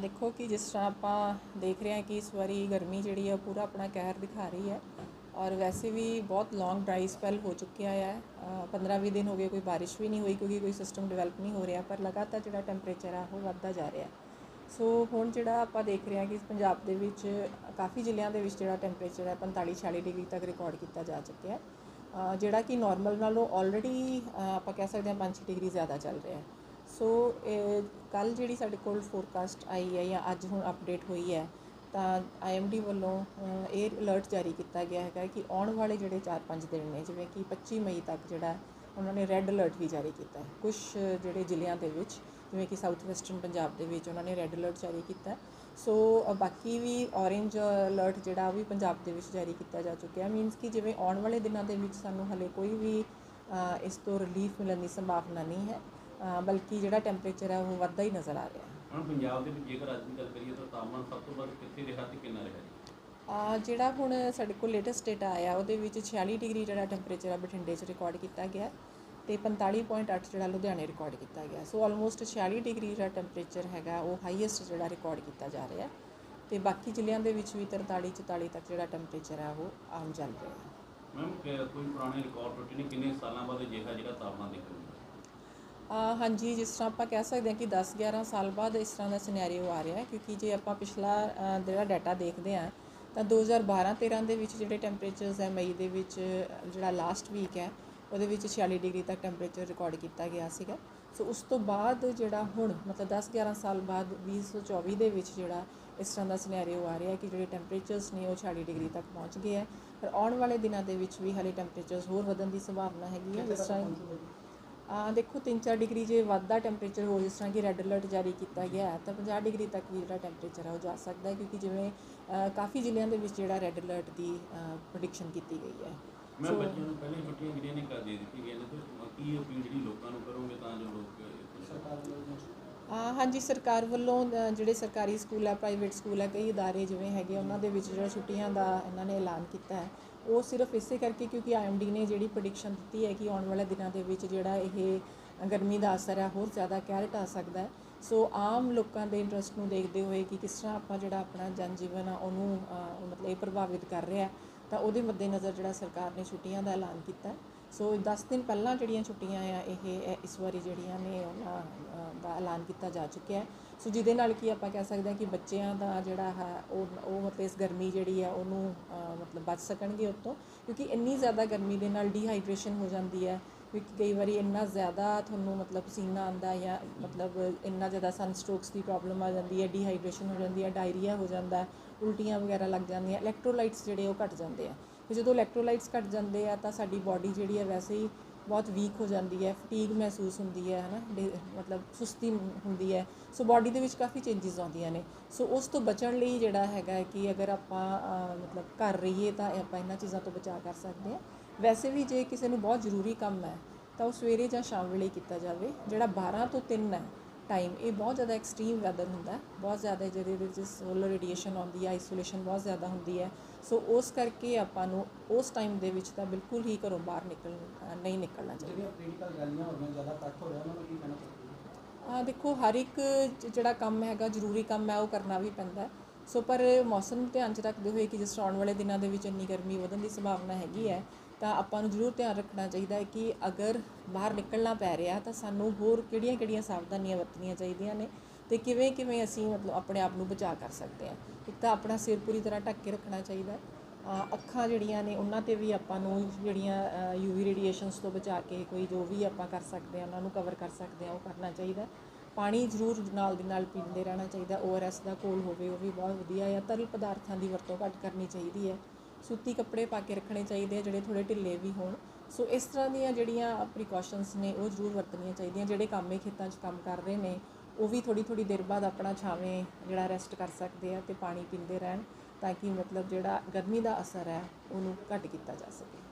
ਦੇਖੋ ਕਿ ਜਿਸ ਤਰ੍ਹਾਂ ਆਪਾਂ ਦੇਖ ਰਹੇ ਹਾਂ ਕਿ ਇਸ ਵਾਰੀ ਗਰਮੀ ਜਿਹੜੀ ਹੈ ਪੂਰਾ ਆਪਣਾ ਕਹਿਰ ਦਿਖਾ ਰਹੀ ਹੈ ਔਰ ਵੈਸੇ ਵੀ ਬਹੁਤ ਲੌਂਗ ਡਰਾਈ ਸਪੈਲ ਹੋ ਚੁੱਕਿਆ ਹੈ। 15-20 ਦਿਨ ਹੋ ਗਏ ਕੋਈ ਬਾਰਿਸ਼ ਵੀ ਨਹੀਂ ਹੋਈ ਕਿਉਂਕਿ ਕੋਈ ਸਿਸਟਮ ਡਿਵੈਲਪ ਨਹੀਂ ਹੋ ਰਿਹਾ, ਪਰ ਲਗਾਤਾਰ ਜਿਹੜਾ ਟੈਂਪਰੇਚਰ ਆ ਉਹ ਵੱਧਦਾ ਜਾ ਰਿਹਾ। ਸੋ ਹੁਣ ਜਿਹੜਾ ਆਪਾਂ ਦੇਖ ਰਹੇ ਹਾਂ ਕਿ ਪੰਜਾਬ ਦੇ ਵਿੱਚ ਕਾਫੀ ਜ਼ਿਲ੍ਹਿਆਂ ਦੇ ਵਿੱਚ ਜਿਹੜਾ ਟੈਂਪਰੇਚਰ ਹੈ 45-46 ਡਿਗਰੀ ਤੱਕ ਰਿਕਾਰਡ ਕੀਤਾ ਜਾ ਚੁੱਕਿਆ ਹੈ। ਜਿਹੜਾ ਕਿ ਨਾਰਮਲ ਨਾਲੋਂ ਆਲਰੇਡੀ ਆਪਾਂ ਕਹਿ ਸਕਦੇ ਹਾਂ 5 ਡਿਗਰੀ ਜ਼ਿਆਦਾ ਚੱਲ ਰਿਹਾ ਹੈ। ਸੋ ਕੱਲ ਜਿਹੜੀ ਸਾਡੇ ਕੋਲ ਫੋਰਕਾਸਟ ਆਈ ਹੈ ਜਾਂ ਅੱਜ ਹੁਣ ਅਪਡੇਟ ਹੋਈ ਹੈ, ਤਾਂ ਆਈਐਮਡੀ ਵੱਲੋਂ ਇਹ ਅਲਰਟ ਜਾਰੀ ਕੀਤਾ ਗਿਆ ਹੈਗਾ ਕਿ ਆਉਣ ਵਾਲੇ ਜਿਹੜੇ 4-5 ਦਿਨ ਨੇ, ਜਿਵੇਂ ਕਿ 25 ਮਈ ਤੱਕ ਜਿਹੜਾ ਉਹਨਾਂ ਨੇ ਰੈੱਡ ਅਲਰਟ ਵੀ ਜਾਰੀ ਕੀਤਾ ਹੈ। ਕੁਝ ਜਿਹੜੇ ਜ਼ਿਲ੍ਹਿਆਂ ਦੇ ਵਿੱਚ, ਜਿਵੇਂ ਕਿ ਸਾਊਥ ਵੈਸਟਰਨ ਪੰਜਾਬ ਦੇ ਵਿੱਚ ਉਹਨਾਂ ਨੇ ਰੈੱਡ ਅਲਰਟ ਜਾਰੀ ਕੀਤਾ ਸੋ ਬਾਕੀ ਵੀ ਔਰੇਂਜ ਅਲਰਟ ਜਿਹੜਾ ਉਹ ਵੀ ਪੰਜਾਬ ਦੇ ਵਿੱਚ ਜਾਰੀ ਕੀਤਾ ਜਾ ਚੁੱਕਿਆ ਮੀਨਸ ਕਿ ਜਿਵੇਂ ਆਉਣ ਵਾਲੇ ਦਿਨਾਂ ਦੇ ਵਿੱਚ ਸਾਨੂੰ ਹਲੇ ਕੋਈ ਵੀ ਇਸ ਤੋਂ ਰਿਲੀਫ ਮਿਲਣ ਦੀ ਸੰਭਾਵਨਾ ਨਹੀਂ ਹੈ। ਬਲਕਿ ਜਿਹੜਾ ਟੈਂਪਰੇਚਰ ਹੈ ਉਹ ਵੱਧਦਾ ਹੀ ਨਜ਼ਰ ਆ ਰਿਹਾ ਹੈ। ਹੁਣ ਪੰਜਾਬ ਦੇ ਵਿੱਚ ਜੇਕਰ ਅੱਜ ਦੀ ਗੱਲ ਕਰੀਏ ਤਾਂ ਤਾਪਮਾਨ ਸਭ ਤੋਂ ਵੱਧ ਕਿੱਥੇ ਰਿਹਾ ਤੇ ਕਿੰਨਾ ਰਿਹਾ? ਜੀ ਆ ਜਿਹੜਾ ਹੁਣ ਸਾਡੇ ਕੋਲ ਲੇਟੈਸਟ ਡੇਟਾ ਆਇਆ ਉਹਦੇ ਵਿੱਚ 46 ਡਿਗਰੀ ਜਿਹੜਾ ਟੈਂਪਰੇਚਰ ਆ ਬਠਿੰਡੇ 'ਚ ਰਿਕਾਰਡ ਕੀਤਾ ਗਿਆ ਤੇ 45.8 ਜਿਹੜਾ ਲੁਧਿਆਣੇ ਰਿਕਾਰਡ ਕੀਤਾ ਗਿਆ। ਸੋ ਆਲਮੋਸਟ 46 ਡਿਗਰੀ ਜਿਹੜਾ ਟੈਂਪਰੇਚਰ ਹੈਗਾ ਉਹ ਹਾਈਐਸਟ ਜਿਹੜਾ ਰਿਕਾਰਡ ਕੀਤਾ ਜਾ ਰਿਹਾ ਤੇ ਬਾਕੀ ਜ਼ਿਲ੍ਹਿਆਂ ਦੇ ਵਿੱਚ ਵੀ 43 44 ਤੱਕ ਜਿਹੜਾ ਟੈਂਪਰੇਚਰ ਆ ਉਹ ਆਮ ਚੱਲ ਰਿਹਾ ਮੈਮ ਕੋਈ ਪੁਰਾਣੇ ਰਿਕਾਰਡ ਟੁੱਟੇ ਨੇ ਕਿੰਨੇ ਸਾਲਾਂ ਬਾਅਦ ਅਜਿਹਾ ਜਿਹੜਾ ਤਾਪਮਾਨ ਦੇਖਣ ਨੂੰ ਮਿਲਿਆ? ਹਾਂਜੀ, ਜਿਸ ਤਰ੍ਹਾਂ ਆਪਾਂ ਕਹਿ ਸਕਦੇ ਹਾਂ ਕਿ 10-11 ਸਾਲ ਬਾਅਦ ਇਸ ਤਰ੍ਹਾਂ ਦਾ ਸਿਨੈਰੀਓ ਆ ਰਿਹਾ ਹੈ, ਕਿਉਂਕਿ ਜੇ ਆਪਾਂ ਪਿਛਲਾ ਜਿਹੜਾ ਡਾਟਾ ਦੇਖਦੇ ਹਾਂ, ਤਾਂ 2012-13 ਦੇ ਵਿੱਚ ਜਿਹੜੇ ਟੈਂਪਰੇਚਰਸ ਹੈ, ਮਈ ਦੇ ਵਿੱਚ, ਜਿਹੜਾ ਲਾਸਟ ਵੀਕ ਹੈ, ਉਹਦੇ ਵਿੱਚ 46 ਡਿਗਰੀ ਤੱਕ ਟੈਂਪਰੇਚਰ ਰਿਕਾਰਡ ਕੀਤਾ ਗਿਆ ਸੀਗਾ। ਸੋ ਉਸ ਤੋਂ ਬਾਅਦ ਜਿਹੜਾ ਹੁਣ, ਮਤਲਬ 10-11 ਸਾਲ ਬਾਅਦ 2024 ਦੇ ਵਿੱਚ ਜਿਹੜਾ ਇਸ ਤਰ੍ਹਾਂ ਦਾ ਸਿਨੈਰੀਓ ਆ ਰਿਹਾ ਹੈ ਕਿ ਜਿਹੜੇ ਟੈਂਪਰੇਚਰਸ ਨੇ, ਉਹ 46 ਡਿਗਰੀ ਤੱਕ ਪਹੁੰਚ ਗਏ ਹੈ। ਪਰ ਆਉਣ ਵਾਲੇ ਦਿਨਾਂ ਦੇ ਵਿੱਚ ਵੀ ਹਾਲੇ ਟੈਂਪਰੇਚਰਸ ਹੋਰ ਵਧਣ ਦੀ ਸੰਭਾਵਨਾ ਹੈਗੀ ਹੈ, ਜਿਸ ਤਰ੍ਹਾਂ ਦੇਖੋ 3-4 ਡਿਗਰੀ ਜੇ ਵੱਧਦਾ ਟੈਂਪਰੇਚਰ ਹੋ ਜਿਸ ਤਰ੍ਹਾਂ ਕਿ ਰੈੱਡ ਅਲਰਟ ਜਾਰੀ ਕੀਤਾ ਗਿਆ ਹੈ ਤਾਂ 50 ਡਿਗਰੀ ਤੱਕ ਵੀ ਜਿਹੜਾ ਟੈਂਪਰੇਚਰ ਹੈ ਉਹ ਜਾ ਸਕਦਾ ਹੈ ਕਿਉਂਕਿ ਜਿਵੇਂ ਕਾਫੀ ਜ਼ਿਲ੍ਹਿਆਂ ਦੇ ਵਿੱਚ ਜਿਹੜਾ ਰੈੱਡ ਅਲਰਟ ਦੀ ਪ੍ਰੈਡਿਕਸ਼ਨ ਕੀਤੀ ਗਈ ਹੈ। ਮੈਂ ਬੱਚਿਆਂ ਨੂੰ ਪਹਿਲੇ ਛੁੱਟੀਆਂ ਜਿਹੜੀਆਂ ਨੇ ਕਰ ਦੇ ਦਿੱਤੀ ਗਈਆਂ ਨੇ ਤੇ ਕੀ ਅਪੀਲ ਜਿਹੜੀ ਲੋਕਾਂ ਨੂੰ ਕਰੋਗੇ ਤਾਂ ਜੋ ਲੋਕ ਆ ਹਾਂਜੀ ਸਰਕਾਰ ਵੱਲੋਂ ਅ, ਜਿਹੜੇ ਸਰਕਾਰੀ ਸਕੂਲ ਹੈ ਪ੍ਰਾਈਵੇਟ ਸਕੂਲ ਹੈ ਕਈ ਅਦਾਰੇ ਜਿਵੇਂ ਹੈਗੇ ਆ ਉਹਨਾਂ ਦੇ ਵਿੱਚ ਜਿਹੜਾ ਛੁੱਟੀਆਂ ਦਾ ਇਹਨਾਂ ਨੇ ਐਲਾਨ ਕੀਤਾ ਹੈ। ਉਹ ਸਿਰਫ ਇਸੇ ਕਰਕੇ ਕਿਉਂਕਿ ਆਈਐਮਡੀ ਨੇ ਜਿਹੜੀ ਪ੍ਰੈਡਿਕਸ਼ਨ ਦਿੱਤੀ ਹੈ ਕਿ ਆਉਣ ਵਾਲੇ ਦਿਨਾਂ ਦੇ ਵਿੱਚ ਜਿਹੜਾ ਇਹ ਗਰਮੀ ਦਾ ਅਸਰ ਹੈ ਹੋਰ ਜ਼ਿਆਦਾ ਕਹਿਰ ਢਾ ਸਕਦਾ ਹੈ। ਸੋ ਆਮ ਲੋਕਾਂ ਦੇ ਇੰਟਰਸਟ ਨੂੰ ਦੇਖਦੇ ਹੋਏ ਕਿ ਕਿਸ ਤਰ੍ਹਾਂ ਆਪਾਂ ਜਿਹੜਾ ਆਪਣਾ ਜਨ ਜੀਵਨ ਆ ਉਹਨੂੰ ਅ, ਮਤਲਬ ਇਹ ਪ੍ਰਭਾਵਿਤ ਕਰ ਰਿਹਾ ਹੈ, ਤਾਂ ਉਹਦੇ ਮੱਦੇਨਜ਼ਰ ਜਿਹੜਾ ਸਰਕਾਰ ਨੇ ਛੁੱਟੀਆਂ ਦਾ ਐਲਾਨ ਕੀਤਾ। ਸੋ 10 ਦਿਨ ਪਹਿਲਾਂ ਜਿਹੜੀਆਂ ਛੁੱਟੀਆਂ ਆ, ਇਹ ਇਸ ਵਾਰੀ ਜਿਹੜੀਆਂ ਨੇ ਉਹਨਾਂ ਦਾ ਐਲਾਨ ਕੀਤਾ ਜਾ ਚੁੱਕਿਆ ਹੈ। ਸੋ ਜਿਹਦੇ ਨਾਲ ਕੀ ਆਪਾਂ ਕਹਿ ਸਕਦੇ ਹਾਂ ਕਿ ਬੱਚਿਆਂ ਦਾ ਜਿਹੜਾ ਹੈ, ਉਹ ਉਹ ਮਤਲਬ ਇਸ ਗਰਮੀ ਜਿਹੜੀ ਆ, ਉਹਨੂੰ ਮਤਲਬ ਬਚ ਸਕਣਗੇ ਉਤੋਂ। ਕਿਉਂਕਿ ਇੰਨੀ ਜ਼ਿਆਦਾ ਗਰਮੀ ਦੇ ਨਾਲ ਡੀਹਾਈਡਰੇਸ਼ਨ ਹੋ ਜਾਂਦੀ ਹੈ। ਕਿਉਂਕਿ ਕਈ ਵਾਰੀ ਇੰਨਾ ਜ਼ਿਆਦਾ ਤੁਹਾਨੂੰ ਮਤਲਬ ਪਸੀਨਾ ਆਉਂਦਾ ਜਾਂ ਮਤਲਬ ਇੰਨਾ ਜ਼ਿਆਦਾ ਸਨ ਸਟ੍ਰੋਕਸ ਦੀ ਪ੍ਰੋਬਲਮ ਆ ਜਾਂਦੀ ਹੈ ਡੀਹਾਈਡਰੇਸ਼ਨ ਹੋ ਜਾਂਦੀ ਹੈ ਡਾਇਰੀਆ ਹੋ ਜਾਂਦਾ ਉਲਟੀਆਂ ਵਗੈਰਾ ਲੱਗ ਜਾਂਦੀਆਂ ਇਲੈਕਟ੍ਰੋਲਾਈਟਸ ਜਿਹੜੇ ਉਹ ਘਟ ਜਾਂਦੇ ਆ। ਤੇ ਜਦੋਂ ਇਲੈਕਟ੍ਰੋਲਾਈਟਸ ਘਟ ਜਾਂਦੇ ਆ ਤਾਂ ਸਾਡੀ ਬਾਡੀ ਜਿਹੜੀ ਹੈ ਵੈਸੇ ਹੀ ਬਹੁਤ ਵੀਕ ਹੋ ਜਾਂਦੀ ਹੈ ਫਟੀਗ ਮਹਿਸੂਸ ਹੁੰਦੀ ਹੈ, ਹਨਾ, ਡੇ- ਮਤਲਬ ਸੁਸਤੀ ਹੁੰਦੀ ਹੈ ਸੋ ਬਾਡੀ ਦੇ ਵਿੱਚ ਕਾਫੀ ਚੇਂਜਸ ਆਉਂਦੀਆਂ ਨੇ ਸੋ ਉਸ ਤੋਂ ਬਚਣ ਲਈ ਜਿਹੜਾ ਹੈਗਾ ਕਿ ਅਗਰ ਆਪਾਂ ਮਤਲਬ ਘਰ ਰਹੀਏ ਤਾਂ ਆਪਾਂ ਇਹਨਾਂ ਚੀਜ਼ਾਂ ਤੋਂ ਬਚਾ ਕਰ ਸਕਦੇ ਹਾਂ। ਵੈਸੇ ਵੀ ਜੇ ਕਿਸੇ ਨੂੰ ਬਹੁਤ ਜ਼ਰੂਰੀ ਕੰਮ ਹੈ, ਤਾਂ ਉਹ ਸਵੇਰੇ ਜਾਂ ਸ਼ਾਮ ਵੇਲੇ ਕੀਤਾ ਜਾਵੇ, ਜਿਹੜਾ 12 ਤੋਂ 3 ਹੈ ਟਾਈਮ ਇਹ ਬਹੁਤ ਜ਼ਿਆਦਾ ਐਕਸਟ੍ਰੀਮ ਵੈਦਰ ਹੁੰਦਾ ਬਹੁਤ ਜ਼ਿਆਦਾ ਜਿਹਦੇ ਵਿੱਚ ਸੋਲਰ ਰੇਡੀਏਸ਼ਨ ਆਉਂਦੀ ਹੈ ਆਈਸੋਲੇਸ਼ਨ ਬਹੁਤ ਜ਼ਿਆਦਾ ਹੁੰਦੀ ਹੈ। ਸੋ ਉਸ ਕਰਕੇ ਆਪਾਂ ਨੂੰ ਉਸ ਟਾਈਮ ਦੇ ਵਿੱਚ ਤਾਂ ਬਿਲਕੁਲ ਹੀ ਘਰੋਂ ਬਾਹਰ ਨਿਕਲ ਨਹੀਂ ਨਿਕਲਣਾ ਚਾਹੀਦਾ। ਜਿਹੜੀਆਂ ਪੋਲੀਟੀਕਲ ਰੈਲੀਆਂ ਹੋ ਰਹੀਆਂ ਜ਼ਿਆਦਾ ਇਕੱਠ ਹੋ ਰਿਹਾ ਉਹਨਾਂ ਨੂੰ ਕੀ ਕਹਿਣਾ ਚਾਹੀਦਾ? ਆ ਦੇਖੋ ਹਰ ਇੱਕ ਜਿਹੜਾ ਕੰਮ ਹੈਗਾ ਜ਼ਰੂਰੀ ਕੰਮ ਹੈ ਉਹ ਕਰਨਾ ਵੀ ਪੈਂਦਾ। ਸੋ ਪਰ ਮੌਸਮ ਧਿਆਨ 'ਚ ਰੱਖਦੇ ਹੋਏ ਕਿ ਜਿਸ ਤਰ੍ਹਾਂ ਆਉਣ ਵਾਲੇ ਦਿਨਾਂ ਦੇ ਵਿੱਚ ਇੰਨੀ ਗਰਮੀ ਵਧਣ ਦੀ ਸੰਭਾਵਨਾ ਹੈਗੀ ਹੈ ਤਾਂ ਆਪਾਂ ਨੂੰ ਜ਼ਰੂਰ ਧਿਆਨ ਰੱਖਣਾ ਚਾਹੀਦਾ ਹੈ ਕਿ ਅਗਰ ਬਾਹਰ ਨਿਕਲਣਾ ਪੈ ਰਿਹਾ ਤਾਂ ਸਾਨੂੰ ਹੋਰ ਕਿਹੜੀਆਂ-ਕਿਹੜੀਆਂ ਸਾਵਧਾਨੀਆਂ ਵਰਤਣੀਆਂ ਚਾਹੀਦੀਆਂ ਨੇ ਤੇ ਕਿਵੇਂ-ਕਿਵੇਂ ਅਸੀਂ ਮਤਲਬ ਆਪਣੇ ਆਪ ਨੂੰ ਬਚਾ ਕਰ ਸਕਦੇ ਹਾਂ। ਇੱਕ ਤਾਂ ਆਪਣਾ ਸਿਰ ਪੂਰੀ ਤਰ੍ਹਾਂ ਢੱਕ ਕੇ ਰੱਖਣਾ ਚਾਹੀਦਾ ਹੈ। ਅੱਖਾਂ ਜਿਹੜੀਆਂ ਨੇ ਉਹਨਾਂ ਤੇ ਵੀ ਆਪਾਂ ਨੂੰ ਜਿਹੜੀਆਂ ਯੂਵੀ ਰੇਡੀਏਸ਼ਨਸ ਤੋਂ ਬਚਾ ਕੇ ਕੋਈ ਜੋ ਵੀ ਆਪਾਂ ਕਰ ਸਕਦੇ ਹਾਂ, ਉਹਨਾਂ ਨੂੰ ਕਵਰ ਕਰ ਸਕਦੇ ਹਾਂ, ਉਹ ਕਰਨਾ ਚਾਹੀਦਾ ਪਾਣੀ ਜ਼ਰੂਰ ਨਾਲ ਦੀ ਨਾਲ ਪੀਂਦੇ ਰਹਿਣਾ ਚਾਹੀਦਾ ਓਆਰਐਸ ਦਾ ਕੋਲ ਹੋਵੇ, ਉਹ ਵੀ ਬਹੁਤ ਵਧੀਆ ਹੈ। ਤਰਲ ਪਦਾਰਥਾਂ ਦੀ ਵਰਤੋਂ ਘੱਟ ਕਰਨੀ ਚਾਹੀਦੀ ਹੈ। ਸੂਤੀ ਕੱਪੜੇ ਪਾ ਕੇ ਰੱਖਣੇ ਚਾਹੀਦੇ ਆ, ਜਿਹੜੇ ਥੋੜੇ ਢਿੱਲੇ ਵੀ ਹੋਣ। ਸੋ ਇਸ ਤਰ੍ਹਾਂ ਦੀਆਂ ਜਿਹੜੀਆਂ ਪ੍ਰੀਕਾਸ਼ਨਸ ਨੇ, ਉਹ ਜ਼ਰੂਰ ਵਰਤਣੀਆਂ ਚਾਹੀਦੀਆਂ। ਜਿਹੜੇ ਕੰਮੇ ਖੇਤਾਂ 'ਚ ਕੰਮ ਕਰ ਰਹੇ ਨੇ, ਉਹ ਵੀ ਥੋੜੀ ਥੋੜੀ ਦੇਰ ਬਾਅਦ ਆਪਣਾ ਛਾਵੇਂ ਜਿਹੜਾ ਰੈਸਟ ਕਰ ਸਕਦੇ ਆ ਤੇ ਪਾਣੀ ਪੀਂਦੇ ਰਹਿਣ, ਤਾਂ ਕਿ ਮਤਲਬ ਜਿਹੜਾ ਗਰਮੀ ਦਾ ਅਸਰ ਹੈ, ਉਹਨੂੰ ਘੱਟ ਕੀਤਾ ਜਾ ਸਕੇ।